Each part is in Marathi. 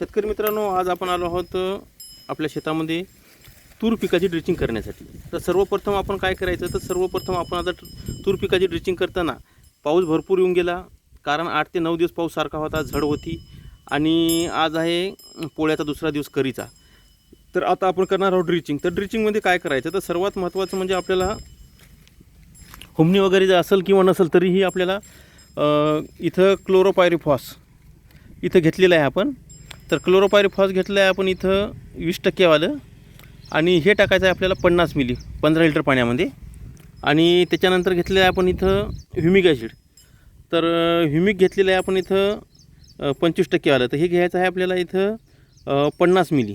शेतकरी मित्रांनो आज आपण आलो आहोत आपल्या शेतामध्ये तूर पिकाची ड्रिचिंग करण्यासाठी. तर सर्वप्रथम आपण काय करायचं? तर सर्वप्रथम आपण आता तूर पिकाची ड्रिचिंग करताना पाऊस भरपूर येऊन गेला. कारण आठ ते नऊ दिवस पाऊस सारखा होता झड होती. आणि आज आहे पोळ्याचा दुसरा दिवस करीचा. तर आता आपण करणार आहोत ड्रिचिंग तर ड्रिचिंगमध्ये काय करायचं? तर सर्वात महत्त्वाचं म्हणजे आपल्याला हुमणी वगैरे जर असेल किंवा नसेल तरीही आपल्याला इथं क्लोरोपायरिफॉस इथं घेतलेलं आहे आपण. तर क्लोरोपायरिफॉस घेतलं आहे आपण इथं वीस टक्केवालं. आणि हे टाकायचं आहे आपल्याला पन्नास मिली पंधरा लिटर पाण्यामध्ये. आणि त्याच्यानंतर घेतलेलं आहे आपण इथं ह्युमिक ॲसिड तर ह्युमिक घेतलेलं आहे आपण इथं पंचवीस टक्केवालं. तर हे घ्यायचं आहे आपल्याला इथं पन्नास मिली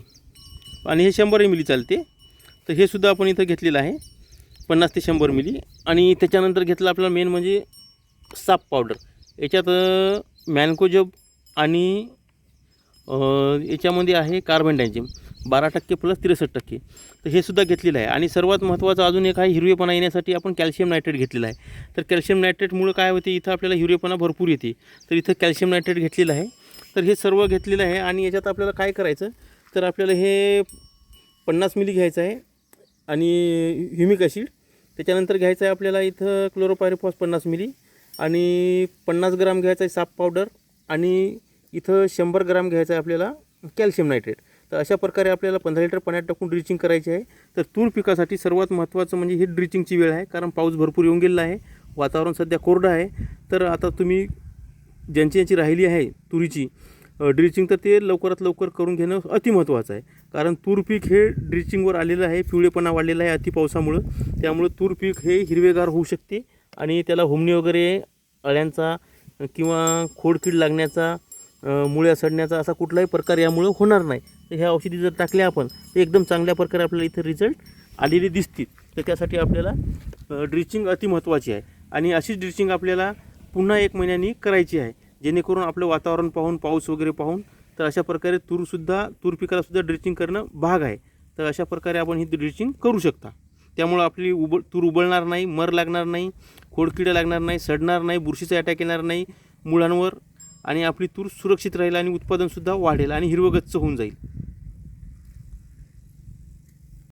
आणि हे शंभरही मिली चालते. तर हे सुद्धा आपण इथं घेतलेलं आहे पन्नास ते शंभर मिली आणि त्याच्यानंतर घेतलं आपल्याला मेन म्हणजे साप पावडर याच्यात मॅनकोजब आणि याच्यामध्ये आहे कार्बन डायझिम बारा टक्के प्लस त्रेसष्ट टक्के. तर हे सुद्धा घेतलेलं आहे. आणि सर्वात महत्त्वाचं अजून एक आहे हिरवेपणा येण्यासाठी आपण कॅल्शियम नायट्रेट घेतलेलं आहे. तर कॅल्शियम नायट्रेटमुळं काय होते? इथं आपल्याला हिरवेपणा भरपूर येते. तर इथं कॅल्शियम नायट्रेट घेतलेलं आहे. तर हे सर्व घेतलेलं आहे आणि याच्यात आपल्याला काय करायचं? तर आपल्याला हे पन्नास मिली घ्यायचं आहे आणि ह्युमिक ॲसिड त्याच्यानंतर घ्यायचं आहे आपल्याला इथं क्लोरोपायरिफॉस पन्नास मिली आणि पन्नास ग्राम घ्यायचं आहे साप पावडर आणि इथं शंभर ग्राम घ्यायचं आहे आपल्याला कॅल्शियम नायट्रेट. तर अशा प्रकारे आपल्याला पंधरा लिटर पाण्यात टाकून ड्रिचिंग करायची आहे. तर तूर पिकासाठी सर्वात महत्त्वाचं म्हणजे ही ड्रिचिंगची वेळ आहे कारण पाऊस भरपूर येऊन गेलेला आहे. वातावरण सध्या कोरडं आहे. तर आता तुम्ही ज्यांची यांची राहिली आहे तुरीची ड्रिचिंग तर ते लवकरात लवकर करून घेणं अतिमहत्त्वाचं आहे. कारण तूर पीक हे ड्रिचिंगवर आलेलं आहे पिवळेपणा वाढलेला आहे अति पावसामुळं. त्यामुळं तूर पीक हे हिरवेगार होऊ शकते आणि त्याला हुमणी वगैरे अळ्यांचा किंवा खोडकीड लागण्याचा मुळ्या सडण्याचा असा कुठलाही प्रकार यामुळं होणार नाही. तर ह्या औषधी जर टाकल्या आपण तर एकदम चांगल्या प्रकारे आपल्याला इथं रिझल्ट आलेले दिसतील. तर त्यासाठी आपल्याला ड्रिचिंग अति महत्त्वाची आहे. आणि अशीच ड्रिचिंग आपल्याला पुन्हा एक महिन्यानी करायची आहे. जेणेकरून आपलं वातावरण पाहून पाऊस वगैरे पाहून तर अशा प्रकारे तूरसुद्धा तूर पिकालासुद्धा ड्रिचिंग करणं भाग आहे. तर अशा प्रकारे आपण ही ड्रिचिंग करू शकता. त्यामुळं आपली उब तूर उबळणार नाही मर लागणार नाही खोडकिडे लागणार नाही सडणार नाही बुरशीचा अटॅक येणार नाही मुळांवर आणि आपली तूर सुरक्षित राहील आणि उत्पादनसुद्धा वाढेल आणि हिरवगच्च होऊन जाईल.